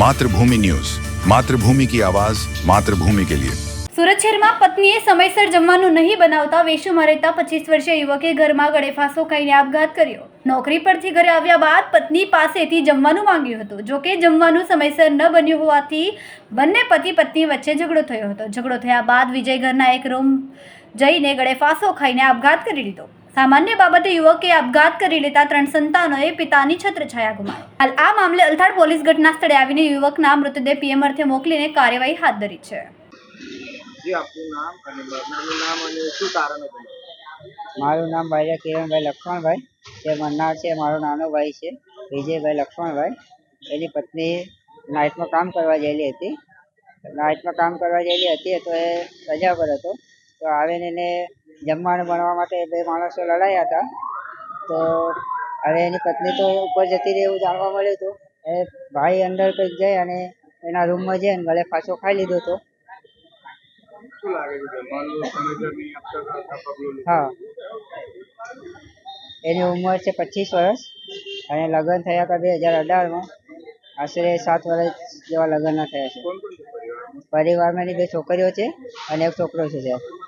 Mathrubhumi news. Mathrubhumi કી આવાજ, માતૃભૂમિ કે લિયે. સુરત શહેરમાં પત્નીએ સમયસર જમવાનું નહીં બનાવતા વેશમાં રહેતા પચીસ વર્ષીય યુવકે ઘરમાં ગળેફાંસો ખાઈને આપઘાત કર્યો. નોકરી પરથી ઘરે આવ્યા બાદ પત્ની પાસેથી જમવાનું માંગ્યું હતું. જો કે જમવાનું સમયસર ન બન્યું હોવાથી બંને પતિ પત્ની વચ્ચે ઝઘડો થયો હતો. ઝઘડો થયા બાદ વિજય ઘરના એક રૂમ જઈને ગળેફાંસો ખાઈને આપઘાત કરી લીધો. સામાન્ય બાબતે યુવકે આપઘાત કરી લેતા ત્રણ સંતાનોએ પિતાની છત્રછાયા ગુમાવી. હાલ આ મામલે અલથાડ પોલીસ ઘટના સ્થળે આવીને યુવકના મૃતદેહ પીએમ અર્થે મોકલીને કાર્યવાહી હાથ ધરી છે. જે નામ અને મરનારનું નામ અને શું કારણ હતું? મારું નામ ભાઈ કિરણભાઈ લક્ષ્મણભાઈ. જે મન્નાર છે મારો નાનો ભાઈ છે વિજયભાઈ લક્ષ્મણભાઈ. એની પત્ની નાઇટમાં કામ કરવા ગયેલી હતી. નાઇટમાં કામ કરવા ગયેલી હતી તો એ રજા પર હતો. તો આવીને એને જમવાનું બનવા માટે બે માણસો લડાયા હતા. તો હવે એની પત્ની તો ઉપર જતી રહી એવું જાણવા મળ્યું હતું. એ ભાઈ અંદર કંઈક જઈ અને એના રૂમમાં જઈને ગળે પાછો ખાઈ લીધો હતો? હા. એની ઉંમર છે પચીસ વર્ષ અને લગ્ન થયા હતા બે હજાર અઢારમાં. આશરે સાત વર્ષ જેવા લગ્નના થયા છે. પરિવારમાં એની બે છોકરીઓ છે અને એક છોકરો છે સાહેબ.